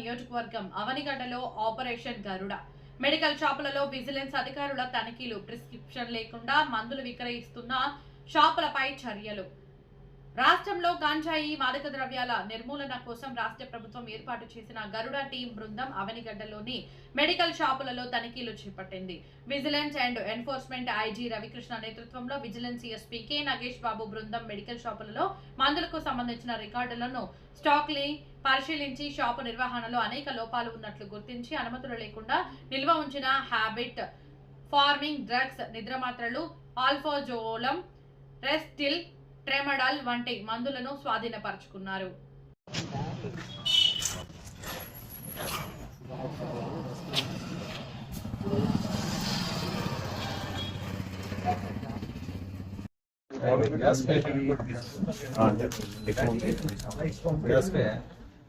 నియోజకవర్గం అవనిగడ్డలో operation Garuda. Medical షాపులలో విజిలెన్స్ అధికారుల తనిఖీలు ప్రిస్క్రిప్షన్ లేకుండా మందులు విక్రయిస్తున్న షాపులపై చర్యలు. రాష్ట్రంలో గాంజాయి మాదక ద్రవ్యాల నిర్మూలన కోసం రాష్ట్ర ప్రభుత్వం ఏర్పాటు చేసిన గరుడ టీం బృందం అవనిగడ్డలోని మెడికల్ షాపులలో తనిఖీలు చేపట్టింది. Vigilance and enforcement IG Ravikrishna నేతృత్వంలో vigilance SP K Nagesh Babu బృందం మెడికల్ షాపులలో మందులకు సంబంధించిన రికార్డులను స్టాక్లీ పరిశీలించి షాపు నిర్వహణలో అనేక లోపాలు ఉన్నట్లు గుర్తించి అనుమతులు లేకుండా నిల్వ ఉంచిన హ్యాబిట్ ఫార్మింగ్ డ్రగ్స్ నిద్రమాత్రలు ఆల్ఫోజోలం రెస్టిల్ ట్రెమడాల్ వంటి మందులను స్వాధీనపరుచుకున్నారు. Gas pay gas pay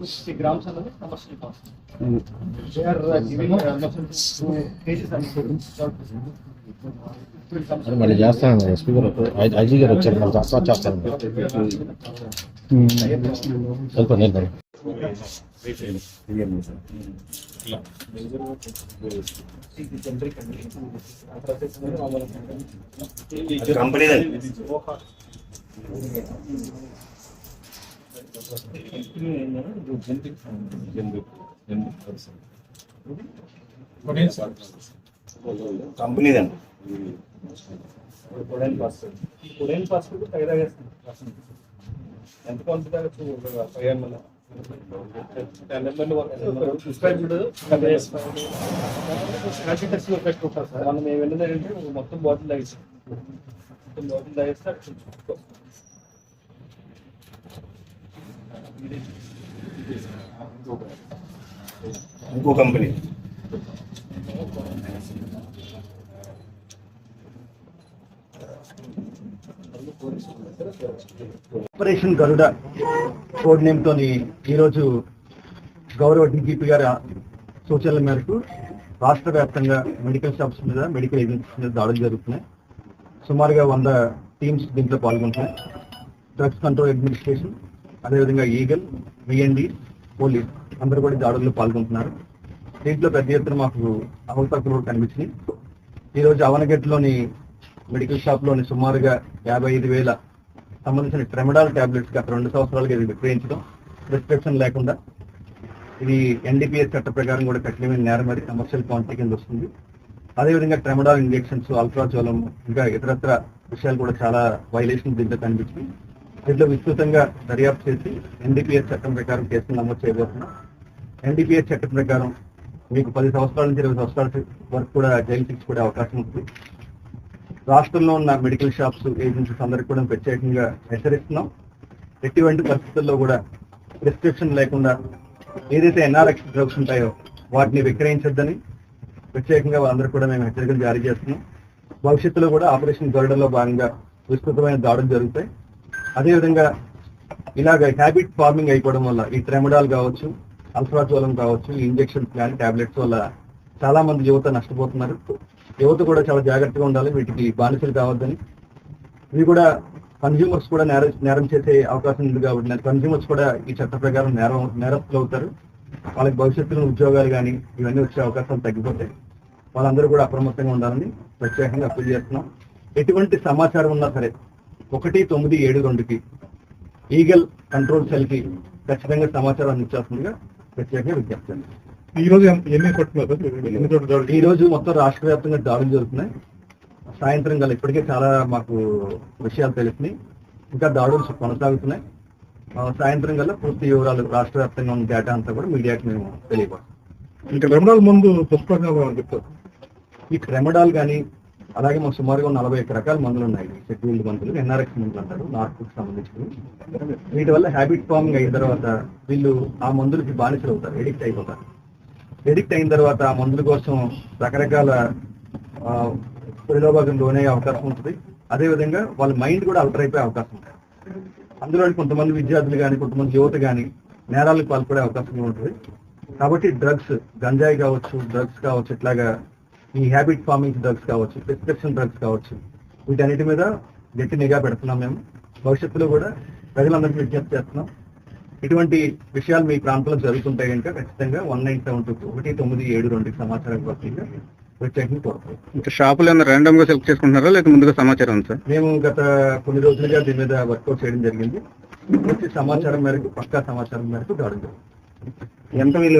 60 grams and how much it costs. They are giving uh, cases and మళ్ళీ చేస్తాను ఎస్పీ గారు ఐ- ఐజీ గారు వచ్చారు మళ్ళీ చేస్తా చేస్తాను వెళ్ళిపో నేను కంపెనీ కంపెనీదండి. కొడైన్ పాస్ ఈ కొడైన్ పాస్ కూడా తగ్గదాగేస్తుంది ఎంత కొంత ఫైవ్ ఎంఎల్. టెన్ ఎంఎల్ పెట్టుకుంటారు సార్ మనం మేము వెళ్ళింది ఏంటంటే మొత్తం బాటిల్ తాగేస్తాం మొత్తం బాటిల్ తాగేస్తే అక్కడ. ఇంకో company. Operation Garuda code name తోని ఈరోజు గౌరవ డీజీపీ గారి సూచనల మేరకు రాష్ట్ర వ్యాప్తంగా మెడికల్ షాప్స్ మీద మెడికల్ ఏజెన్సీస్ మీద దాడులు జరుగుతున్నాయి. సుమారుగా వంద టీమ్స్ దీంట్లో పాల్గొంటున్నాయి. డ్రగ్స్ కంట్రోల్ అడ్మినిస్ట్రేషన్ అదేవిధంగా ఈగల్ విఎన్డి పోలీస్ అందరూ కూడా దాడుల్లో పాల్గొంటున్నారు. దీంట్లో పెద్ద ఎత్తున మాకు అవకతవకలు కనిపించినాయి. ఈరోజు అవనగట్లోని మెడికల్ షాప్లోని సుమారుగా యాభై ఐదు వేల సంబంధించిన ట్రెమడాల్ టాబ్లెట్స్ గత రెండు సంవత్సరాలుగా ఇది విక్రయించడం ప్రిస్క్రిప్షన్ లేకుండా. ఇది ఎన్డీపీఎస్ చట్ట ప్రకారం కూడా కఠినమైన నేరం అది కమర్షియల్ క్వాంటిటీ కింద వస్తుంది. అదేవిధంగా ట్రెమడాల్ ఇంజెక్షన్స్ అల్ట్రాజ్వలం ఇంకా ఇతరత్ర విషయాలు కూడా చాలా వైలేషన్ దీంట్లో కనిపించింది దీంట్లో విస్తృతంగా దర్యాప్తు చేసి ఎన్డీపీఎస్ చట్టం ప్రకారం కేసులు నమోదు చేయబోతున్నాం. ఎన్డీపీఎస్ చట్టం ప్రకారం మీకు పది సంవత్సరాల నుంచి ఇరవై సంవత్సరాల వరకు కూడా జైలు శిక్ష పడే అవకాశం ఉంటుంది రాష్ట్రంలో ఉన్న మెడికల్ షాప్స్ ఏజెన్సీస్ అందరికి కూడా ప్రత్యేకంగా హెచ్చరిస్తున్నాం. ఎటువంటి పరిస్థితుల్లో కూడా ప్రిస్క్రిప్షన్ లేకుండా ఏదైతే ఎన్ఆర్ఎక్స్ డ్రగ్స్ ఉంటాయో వాటిని విక్రయించొద్దని ప్రత్యేకంగా వాళ్ళందరూ కూడా మేము హెచ్చరికలు జారీ చేస్తున్నాం. భవిష్యత్తులో కూడా ఆపరేషన్ గరుడలో భాగంగా విస్తృతమైన దాడులు జరుగుతాయి. అదేవిధంగా ఇలాగ హ్యాబిట్ ఫార్మింగ్ అయిపోవడం వల్ల ఈ ట్రెమడాల్ కావచ్చు అల్ట్రాజోలం కావచ్చు ఈ ఇంజెక్షన్స్ కానీ టాబ్లెట్స్ వల్ల చాలా మంది యువత నష్టపోతున్నారు. యువత కూడా చాలా జాగ్రత్తగా ఉండాలి వీటికి బానిసలు కావద్దని. ఇవి కూడా కన్జ్యూమర్స్ కూడా నేర నేరం చేసే అవకాశం ఉంది కాబట్టి కన్జ్యూమర్స్ కూడా ఈ చట్ట ప్రకారం నేరం నేరస్తులు అవుతారు. వాళ్ళకి భవిష్యత్తులో ఉద్యోగాలు కానీ ఇవన్నీ వచ్చే అవకాశాలు తగ్గిపోతాయి. వాళ్ళందరూ కూడా అప్రమత్తంగా ఉండాలని ప్రత్యేకంగా అప్పీల్ చేస్తున్నాం. ఎటువంటి సమాచారం ఉన్నా సరే ఒకటి తొమ్మిది ఏడు రెండుకి ఈగల్ కంట్రోల్ సెల్కి ఖచ్చితంగా సమాచారం అందించాల్సిందిగా ప్రత్యేకంగా విజ్ఞప్తి ఈ రోజు ఎన్ని కొట్టున్నారు ఈ రోజు మొత్తం రాష్ట్ర వ్యాప్తంగా దాడులు జరుగుతున్నాయి. సాయంత్రం గల ఇప్పటికే చాలా మాకు విషయాలు తెలిసినాయి ఇంకా దాడులు కొనసాగుతున్నాయి. సాయంత్రం కల్లా పూర్తి వివరాలు రాష్ట్ర వ్యాప్తంగా ఉన్న డేటా అంతా కూడా మీడియాకి మేము తెలియపడతాం ఇంకా రెమడాల్ ముందు పుష్పంగా చెప్తారు. ఈ క్రెమడాల్ కానీ అలాగే మాకు సుమారుగా నలభై ఒక్క రకాల మందులు ఉన్నాయి. షెడ్యూల్డ్ మందులు ఎన్ఆర్ఎక్స్ మందులు అంటారు నార్కోకి సంబంధించినవి. వీటి వల్ల హ్యాబిట్ ఫార్మింగ్ అయిన తర్వాత వీళ్ళు ఆ మందులకి బానిసలు అవుతారు ఎడిక్ట్ అయిపోతారు. ఎడిక్ట్ అయిన తర్వాత ఆ మందుల కోసం రకరకాల ఆ, లోనే అవకాశం ఉంటుంది. అదేవిధంగా వాళ్ళ మైండ్ కూడా అల్టర్ అయిపోయే అవకాశం ఉంటుంది. అందులో కొంతమంది విద్యార్థులు కానీ కొంతమంది యువత కానీ నేరాలకు పాల్పడే అవకాశం ఉంటుంది. కాబట్టి డ్రగ్స్ గంజాయి కావచ్చు డ్రగ్స్ కావచ్చు ఇట్లాగా ఈ హ్యాబిట్ ఫార్మింగ్ డ్రగ్స్ కావచ్చు ప్రిస్క్రిప్షన్ డ్రగ్స్ కావచ్చు వీటన్నిటి మీద గట్టి నిఘా పెడుతున్నాం మేము. భవిష్యత్తులో కూడా ప్రజలందరికీ విజ్ఞప్తి చేస్తున్నాం. ఇటువంటి విషయాలు మీ ప్రాంతంలో జరుగుతుంటే కనుక ఖచ్చితంగా వన్ నైన్ సెవెన్ టూ ఒకటి తొమ్మిది ఏడు రెండు సమాచారం కోరుతాం ఇంకా షాపులు ఏమైనా ర్యాండమ్గా సెలెక్ట్ చేసుకుంటున్నారా? లేక ముందుగా సమాచారం సార్ మేము గత కొన్ని రోజులుగా దీని మీద వర్కౌట్ చేయడం జరిగింది. సమాచారం మేరకు పక్కా సమాచారం మేరకు జరిగింది. ఎంత వీళ్ళు